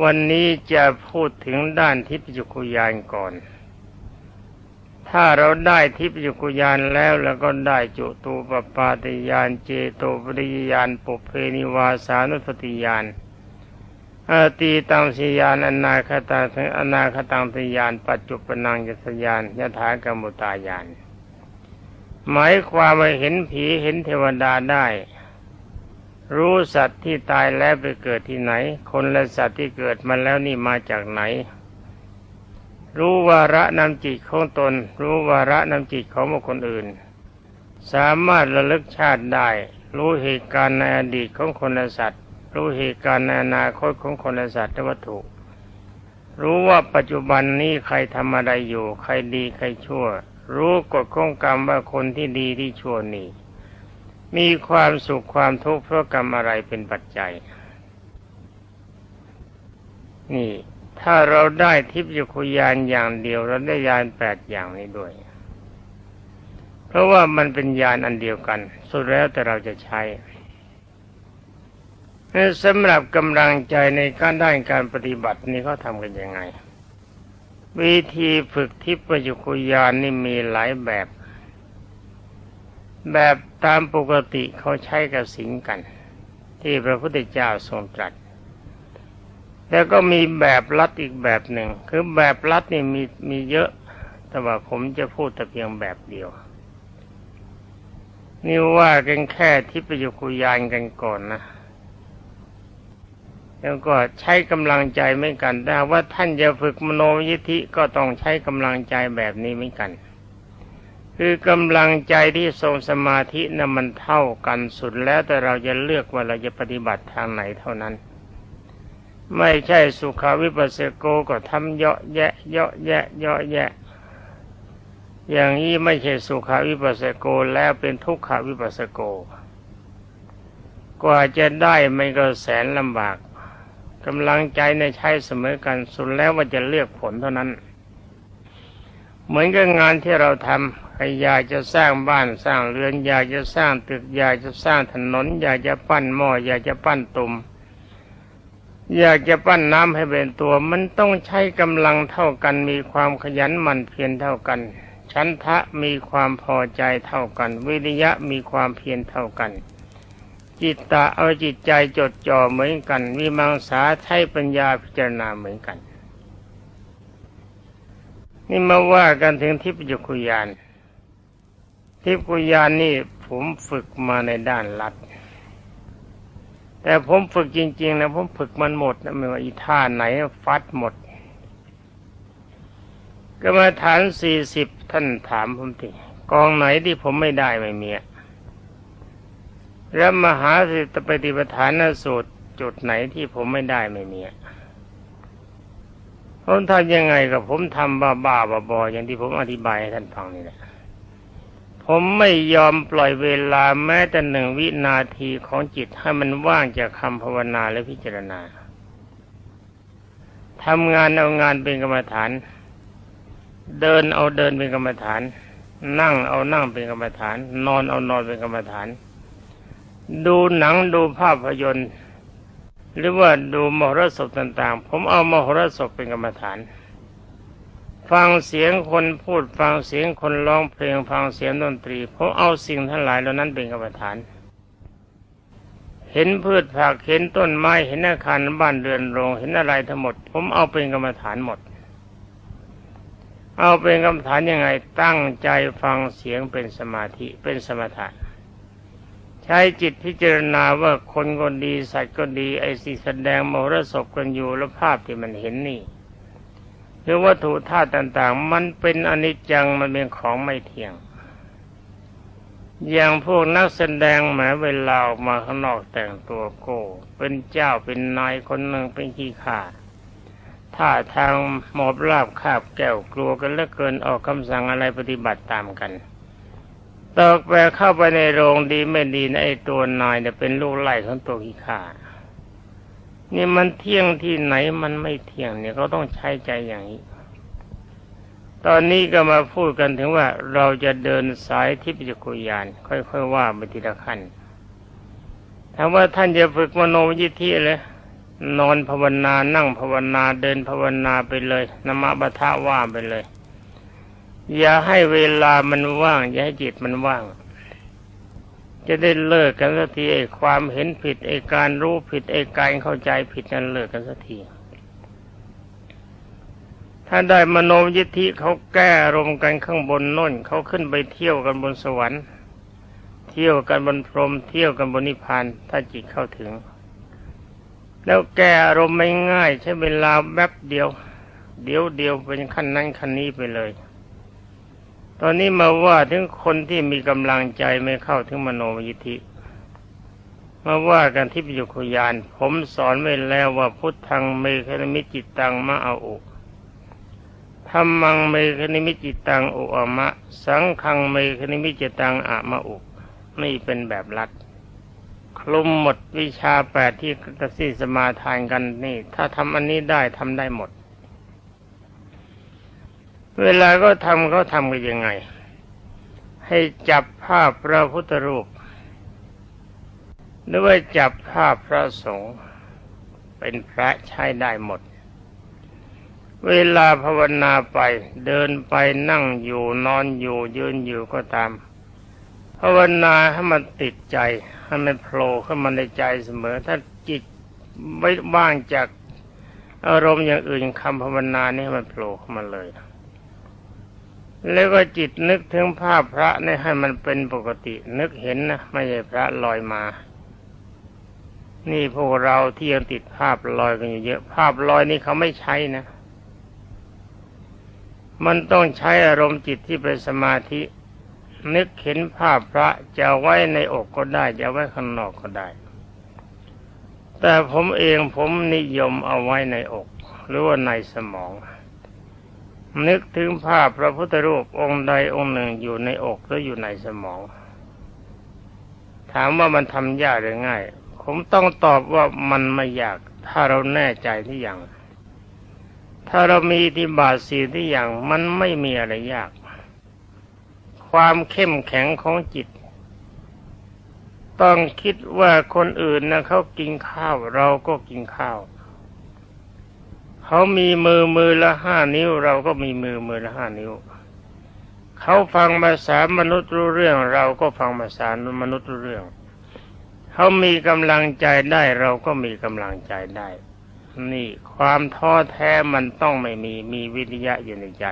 วันนี้จะพูดถึงด้านทิพยคุยานก่อน ถ้าเราได้ทิพยคุยานแล้วแล้วก็ได้จุตูปปาติยานเจโตปริยานปุเพนิวาสานุสติยานอาตีตังสิยานอนาคตังอนาคตังติยาน ปัจจุปนังยสยานยถากรรมุตายาน หมายความว่าเห็นผีเห็นเทวดาได้ รู้สัตว์ที่ตายแล้วไปเกิดที่ไหน คนและสัตว์ที่เกิดมาแล้วนี่มาจากไหน รู้วาระนำจิตของตน รู้วาระนำจิตของบุคคลอื่น สามารถระลึกชาติได้ รู้เหตุการณ์ในอดีตของคนและสัตว์ รู้เหตุการณ์ในอนาคตของคนและสัตว์และวัตถุ รู้ว่าปัจจุบันนี้ใครทำอะไรอยู่ ใครดีใครชั่ว รู้กฎของกรรมว่าคนที่ดีที่ชั่วนี่ มีความสุขความทุกข์เพราะกรรมอะไรเป็นปัจจัย นี่ ถ้าเราได้ทิพยคุยานอย่างเดียว เราได้ยานแปดอย่างนี้ด้วย เพราะว่ามันเป็นยานอันเดียวกัน สุดแล้วแต่เราจะใช้สำหรับกำลังใจในการด้านการปฏิบัตินี่เขาทำกันยังไง วิธีฝึกทิพยคุยานนี่มีหลายแบบ แบบ ตามปกติเขาใช้กับสิงกัน ที่พระพุทธเจ้าทรงตรัส แล้วก็มีแบบลัดอีกแบบหนึ่ง คือแบบลัดนี่มีมีเยอะ แต่ว่าผมจะพูดแต่เพียงแบบเดียว นี่ว่ากันแค่ทิพยคุยานกันก่อนนะแล้วก็ใช้กำลังใจไม่กันแต่ว่าท่านจะฝึกมโนยิธิก็ต้องใช้กำลังใจแบบนี้ไม่กัน คือกำลังใจที่ทรงสมาธินะ่ะมันเท่ากันสุดแล้วแต่เราจะเลือกว่าเราจะปฏิบัติทางไหนเท่านั้น ไม่ใช่สุขาวิปัสสโกก็ทำเยาะแยะเยาะแยะเยาะแยะ อย่างนี้ไม่ใช่สุขาวิปัสสโกแล้วเป็นทุกขาวิปัสสโก กว่าจะได้ไม่ก็แสนลำบากกำลังใจในใช้เสมอกันสุดแล้วว่าจะเลือกผลเท่านั้น เหมือนกับงานที่เราทำใครอยากจะสร้างบ้านสร้างเรือน อยากจะสร้างตึก อยากจะสร้างถนน อยากจะปั้นหม้ออยากจะปั้นตุ่มอยากจะปั้นน้ำให้เป็นตัว มันต้องใช้กำลังเท่ากันมีความขยันหมั่นเพียรเท่ากัน ชันทะมีความพอใจเท่ากัน วิริยะมีความเพียรเท่ากัน จิตตะเอาจิตใจจดจ่อเหมือนกันมีมังสาใช้ปัญญาพิจารณาเหมือนกัน นี่มาว่ากันถึงทิพยคุยาน ทิพกุยานนี่ผมฝึกมาในด้านลัด แต่ผมฝึกจริงๆนะผมฝึกมันหมดนะไม่ว่าอีท่าไหนฟัดหมดก็มาฐานสี่สิบท่านถามผมทีกองไหนที่ผมไม่ได้ไม่มีแล้วมหาสิตปฏิปทานสูตรจุดไหนที่ผมไม่ได้ไม่มี ผมทำยังไงกับผมทำบ้าบ้าบอๆอย่างที่ผมอธิบายให้ท่านฟังนี่แหละผมไม่ยอมปล่อยเวลาแม้แต่หนึ่งวินาทีของจิตให้มันว่างจากคำภาวนาและพิจารณาทำงานเอางานเป็นกรรมฐาน เดินเอาเดินเป็นกรรมฐาน นั่งเอานั่งเป็นกรรมฐาน นอนเอานอนเป็นกรรมฐาน ดูหนังดูภาพยนตร์ หรือว่าดูมหรสพต่างๆ ผมเอามหรสพเป็นกรรมฐาน ฟังเสียงคนพูดฟังเสียงคนร้องเพลงฟังเสียงดนตรีผมเอาสิ่งทั้งหลายเหล่านั้นเป็นกรรมฐาน เห็นพืชผักเห็นต้นไม้เห็นอาคารบ้านเรือนโรงเห็นอะไรทั้งหมด ผมเอาเป็นกรรมฐานหมด เอาเป็นกรรมฐานยังไงตั้งใจฟังเสียงเป็นสมาธิเป็นสมถะ ช้จิตพิจารณาว่าคนก็ดีสัตว์ก็ดีไอ้สิ่แสดงมรสพกันอยู่แล้วภาพที่มันเห็นนี่หรือวัตถุธาตุต่างๆ มันเป็นอนิจจังมันเป็นของไม่เที่ยง อย่างพวกนักแสดงแม้เวลาออกมาข้างนอกแต่งตัวโก้ เป็นเจ้าเป็นนายคนหนึ่งเป็นขี้ข่าถ้าทางหมอบราบคาบแก้วกลัวกันเหลือเกินออกคำสั่งอะไรปฏิบัติตามกัน ตอกแปเข้าไปในโรงดีไม่ดีนะไอ้ตัวนายเนี่ยเป็นลูกไล่ของตัวขี้ข่านี่มันเที่ยงที่ไหนมันไม่เที่ยงเนี่ยเขาต้องใช้ใจอย่างนี้ ตอนนี้ก็มาพูดกันถึงว่าเราจะเดินสายทิพยกุยาน ค่อยๆว่าไปทีละขั้นถามว่าท่านจะฝึกมโนยิทธิเลยนอนภาวนานั่งภาวนาเดินภาวนาไปเลยนมบัทะว่าไปเลย อย่าให้เวลามันว่าง อย่าให้จิตมันว่าง จะได้เลิกกันสักทีไอ้ความเห็นผิดไอ้การรู้ผิดไอ้การเข้าใจผิดนั้นเลิกกันสักทีถ้าได้มโนยิทธิเขาแก้อารมณ์กันข้างบนน่นเขาขึ้นไปเที่ยวกันบนสวรรค์ เที่ยวกันบนพรหมเที่ยวกันบนนิพพานถ้าจิตเข้าถึง แล้วแก้อารมณ์ไม่ง่าย ใช้เวลาแป๊บเดียว เดี๋ยวเดียวเป็นขั้นนั้นขั้นนี้ไปเลย ตอนนี้มาว่าถึงคนที่มีกำลังใจไม่เข้าถึงมโนยิธิมาว่ากันที่ปิจุคุยาน ผมสอนไว้แล้วว่าพุทธังเมฆนมิจิตตังมะเอาอุธรรมังเมฆนิมิจิตตังอุอมะ สังฆังเมฆนิมิจิตตังอะมะอุนี่เป็นแบบรัดคลุมหมดวิชาแปดที่ตสีสมาทานกันนี่ ถ้าทำอันนี้ได้ทำได้หมด เวลาก็ทำเขาทำกันยังไง ให้จับภาพพระพุทธรูปหรือว่าจับภาพพระสงฆ์เป็นพระใช้ได้หมด เวลาภาวนาไปเดินไปนั่งอยู่นอนอยู่ยืนอยู่ก็ตาม ภาวนาให้มันติดใจให้มันโผล่ขึ้นมาในใจเสมอ ถ้าจิตไม่ว่างจากอารมณ์อย่างอื่นคำภาวนานี่มันโผล่เข้ามาเลย แล้วก็จิตนึกถึงภาพพระนี่ให้มันเป็นปกตินึกเห็นนะไม่ใช่พระลอยมา นี่พวกเราที่ยังติดภาพลอยกันอยู่เยอะ ภาพลอยนี่เขาไม่ใช้นะ มันต้องใช้อารมณ์จิตที่เป็นสมาธิ นึกเห็นภาพพระจะไว้ในอกก็ได้ จะไว้ข้างนอกก็ได้ แต่ผมเองผมนิยมเอาไว้ในอก หรือว่าในสมอง นึกถึงภาพพระพุทธรูปองค์ใดองค์หนึ่งอยู่ในอกหรืออยู่ในสมอง ถามว่ามันทำยากหรือง่าย ผมต้องตอบว่ามันไม่ยาก ถ้าเราแน่ใจที่อย่าง ถ้าเรามีที่บาทสีที่อย่างมันไม่มีอะไรยาก ความเข้มแข็งของจิต ต้องคิดว่าคนอื่นนะเขากินข้าว เราก็กินข้าว เขามีมือมือละห้านิ้ว เราก็มีมือมือละห้านิ้ว เขาฟังภาษามนุษย์รู้เรื่อง เราก็ฟังภาษามนุษย์รู้เรื่อง เขามีกำลังใจได้เราก็มีกำลังใจได้ นี่ความท้อแท้มันต้องไม่มีมีวิทยะอยู่ในใจ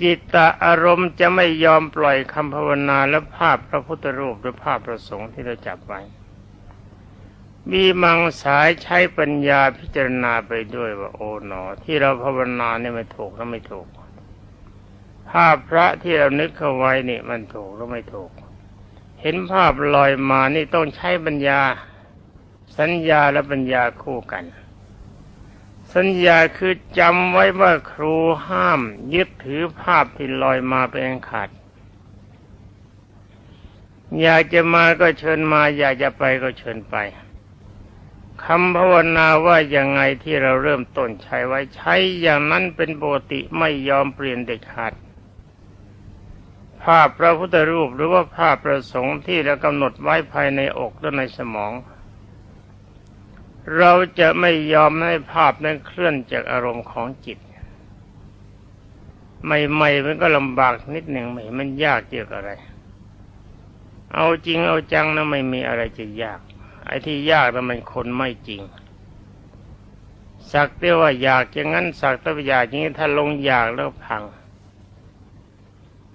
จิตตะอารมณ์จะไม่ยอมปล่อยคำภาวนาและภาพพระพุทธรูปหรือภาพประสงค์ที่เราจับไว้ มีมังสายใช้ปัญญาพิจารณาไปด้วยว่า โอ๋หนอ ที่เราภาวนาเนี่ยไม่ถูกแล้วไม่ถูกภาพพระที่เรานึกเข้าไว้นี่มันถูกหรือไม่ถูก เห็นภาพลอยมานี่ต้องใช้ปัญญา สัญญาและปัญญาคู่กัน สัญญาคือจำไว้ว่าครูห้าม ยึดถือภาพที่ลอยมาเป็นอันขาดอยากจะมาก็เชิญมา อยากจะไปก็เชิญไป คำภาวนาว่าย่างไงที่เราเริ่มต้นใช้ไว้ใช้อย่างนั้นเป็นปกติไม่ยอมเปลี่ยนเด็ดขาดภาพพระพุทธรูปหรือว่าภาพประสงค์ที่เรากำหนดไว้ภายในอกและในสมอง เราจะไม่ยอมให้ภาพนั้นเคลื่อนจากอารมณ์ของจิต ใหม่ๆมันก็ลำบากนิดหนึ่งไม่มันยากเกี่ยวกับอะไร เอาจริงเอาจังนะไม่มีอะไรจะยาก ไอ้ที่ยากนะมันคนไม่จริง สักแต่ว่าอยากอย่างนั้นสักแต่ว่าอยากอย่างนี้ถ้าลงอยากแล้วพัง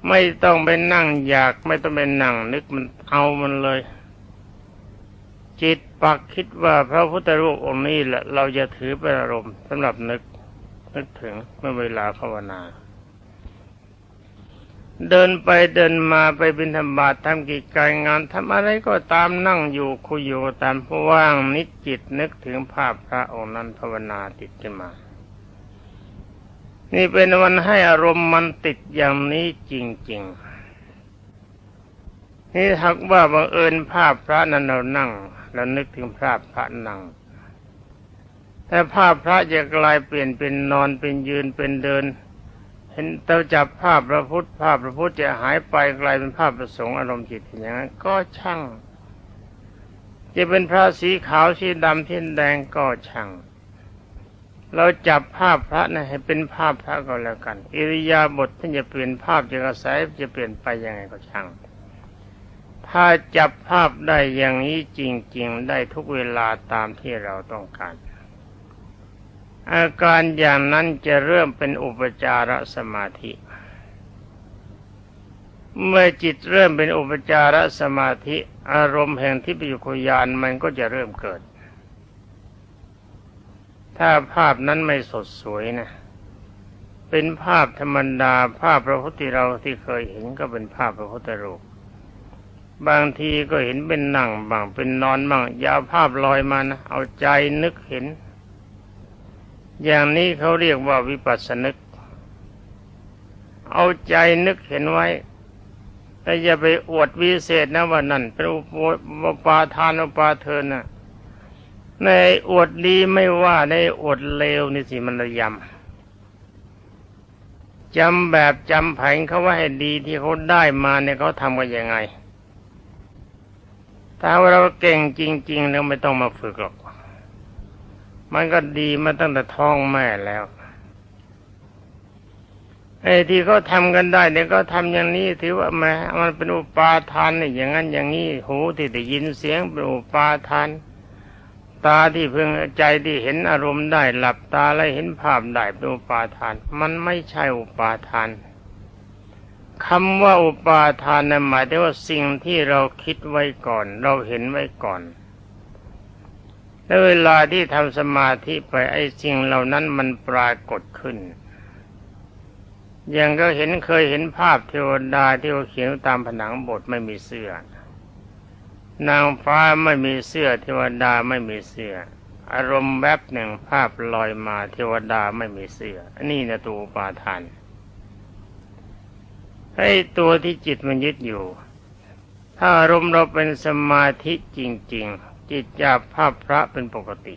ไม่ต้องไปนั่งอยากไม่ต้องไปนั่งนึกมันเอามันเลย จิตปักคิดว่าพระพุทธรูปองค์นี้แหละเราจะถือเป็นอารมณ์สำหรับนึกนึกถึงเมื่อเวลาภาวนา เดินไปเดินมาไปบิณฑบาตทำกิจการงานทำอะไรก็ตามนั่งอยู่คุยอยู่ตามเพราะว่างนิจจิตนึกถึงภาพพระองค์นั้นภาวนาติดขึ้นมา นี่เป็นวันให้อารมณ์มันติดอย่างนี้จริง ๆ นี่ถักว่าบังเอิญภาพพระนั้นเรานั่ง แล้วนึกถึงภาพพระนั่งแต่ภาพพระจะกลายเปลี่ยนเป็นนอนเป็นยืนเป็นเดิน เห็นเราจับภาพพระพุทธภาพพระพุทธจะหายไปกลายเป็นภาพประสงค์อารมณ์จิตอย่างนั้นก็ช่าง จะเป็นพระสีขาวสีดำสีแดงก็ช่าง เราจับภาพพระนะให้เป็นภาพพระก็แล้วกัน อิริยาบถท่านจะเปลี่ยนภาพจะกระแสจะเปลี่ยนไปยังไงก็ช่าง ถ้าจับภาพได้อย่างนี้จริง ๆ ได้ทุกเวลาตามที่เราต้องการ อาการอย่างนั้นจะเริ่มเป็นอุปจารสมาธิ เมื่อจิตเริ่มเป็นอุปจารสมาธิ อารมณ์แห่งทิพยุคยานมันก็จะเริ่มเกิด ถ้าภาพนั้นไม่สดสวยนะ เป็นภาพธรรมดาภาพพระพุทธเราที่เคยเห็นก็เป็นภาพพระพุทธรูปบางทีก็เห็นเป็นนั่งบางเป็นนอนบางยาวภาพลอยมานะเอาใจนึกเห็น อย่างนี้เขาเรียกว่าวิปัสสนึก เอาใจนึกเห็นไว้ แต่อย่าไปอวดวิเศษนะว่านั่นเป็นอุปาทานอุปาเทินนะในอวดดีไม่ว่าในอวดเลวนี่สิมันระยำจำแบบจำแผงเขาว่าให้ดีที่เขาได้มาเนี่ยเขาทำกันยังไง ถ้าว่าเราเก่งจริง ๆ แล้วไม่ต้องมาฝึกหรอก มันก็ดีมาตั้งแต่ท้องแม่แล้วไอ้ที่เขาทำกันได้เนี่ยก็ทำอย่างนี้ถือว่าแม้มันเป็นอุปาทานเนี่ยอย่างนั้นอย่างนี้หูที่ได้ยินเสียงเป็นอุปาทาน ตาที่เพิ่งใจที่เห็นอารมณ์ได้หลับตาแล้วเห็นภาพได้เป็นอุปาทาน มันไม่ใช่อุปาทานคำว่าอุปาทานนั้นหมายถึงว่าสิ่งที่เราคิดไว้ก่อน เราเห็นไว้ก่อน แล้วเวลาที่ทำสมาธิไปไอ้สิ่งเหล่านั้นมันปรากฏขึ้นอย่างก็เห็นเคยเห็นภาพเทวดาที่เขาเขียนตามผนังบสถ์ไม่มีเสื้อ นางฟ้าไม่มีเสื้อ เทวดาไม่มีเสื้อ อารมณ์แบบหนึ่งภาพลอยมาเทวดาไม่มีเสื้อนนี้นะตัวปาทานไอ้ตัวที่จิตมันยึดอยู่ ถ้าอารมณ์เราเป็นสมาธิจริง ๆ จิตจับภาพพระเป็นปกติ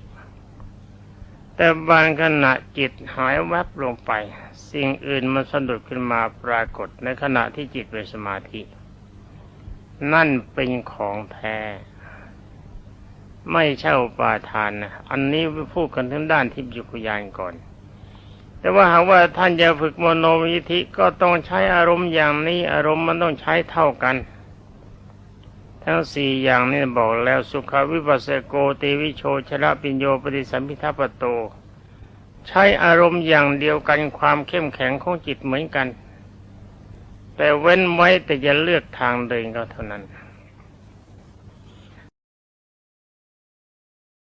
แต่บางขณะจิตหายแวบลงไป สิ่งอื่นมันสะดุดขึ้นมาปรากฏในขณะที่จิตเป็นสมาธิ นั่นเป็นของแท้ไม่ใช่อุปาทานนะอันนี้พูดกันทั้งด้านทิพยุคยานก่อน แต่ว่าหากว่าท่านจะฝึกโมโนวิธิก็ต้องใช้อารมณ์อย่างนี้อารมณ์มันต้องใช้เท่ากัน ทั้งสี่อย่างนี่บอกแล้วสุขวิปัสสโกติวิโชชระปิญโยปฏิสัมพิทัปโต ใช้อารมณ์อย่างเดียวกันความเข้มแข็งของจิตเหมือนกัน แต่เว้นไว้แต่จะเลือกทางเดินก็เท่านั้น